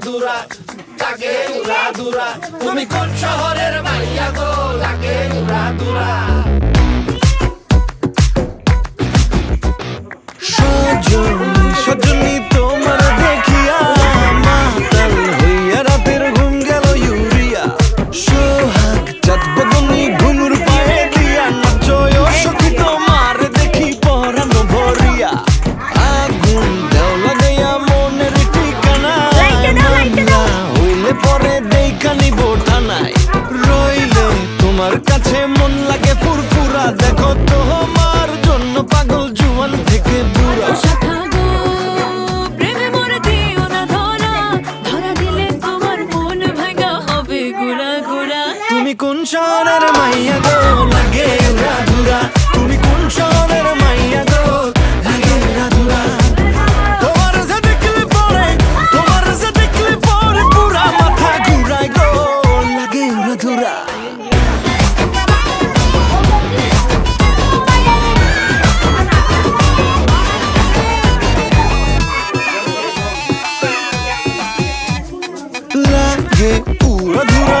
দুরা লাগে উড়া দুরা তুমি কোন শহরের মাইয়া গো লাগে উড়া দুরা তুমি কোন শহরের মাইয়া গো, লাগে রাধুরা। তুমি কোন শহরের মাইয়া গো, লাগে রাধুরা। তোমার যে দেখলে পরে, তোমার যে দেখলে পরে পুরা মাথা ঘুরায় গো, লাগে রাধুরা। লাগে পুরা ধুরা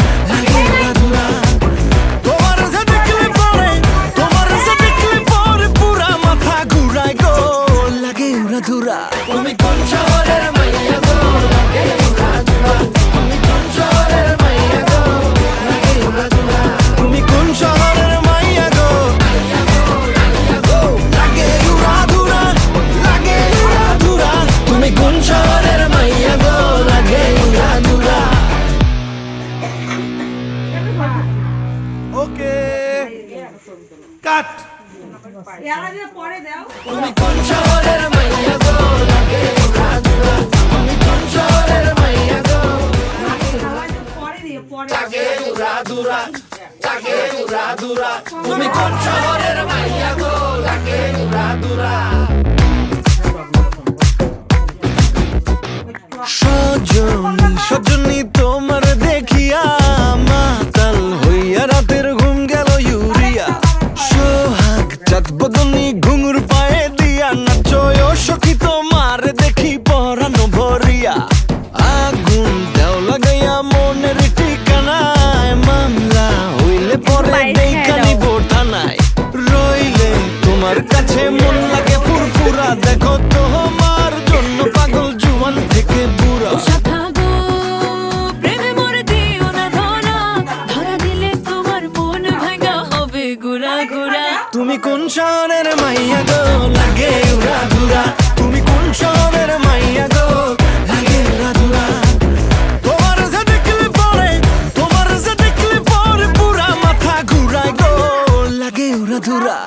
ওকে। কাট। পরে দাও তুমি মাইয়া গো লাগে দুরা তুমি কোন শহরের মাইয়া মাইয়া গো লাগে উড়া সজনী সজনী শহরের মাইয়া গো, লাগে উড়া তুমি কোন শহরের মাইয়া গো, লাগে উড়া তোমার যে দেখলে পরে, তোমার যে দেখলে পরে পুরা মাথা ঘুরায় গো, লাগে উড়া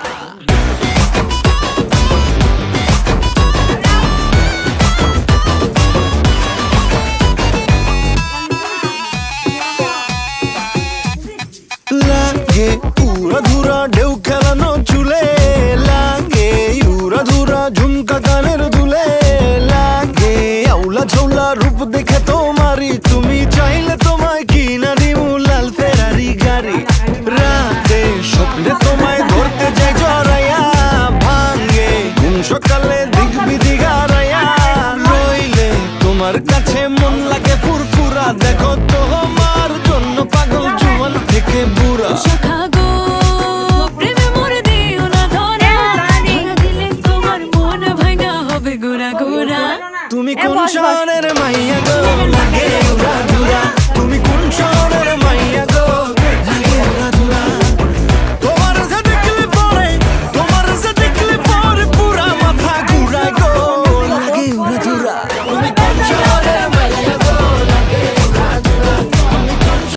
লাগে উড়া ধুরা, ঢেউ খেলানো চুলে। ঝুমকা কানের দুলে লাগে। আউলা ঝৌলা রূপ দেখে তোমারই। তুমি চাইলে তোমায় কিনা দিমু লাল ফেরারি গাড়ি। রাতে স্বপ্নে তোমায় ধরতে যাই জড়াইয়া ভাঙে। ঘুম সকালে গারাইয়া রইলে তোমার কাছে মন লাগে ফুরফুরা। দেখো তোমার জন্য পাগল জুয়ান থেকে বুড়া। কোন শহরের মাইয়া গো?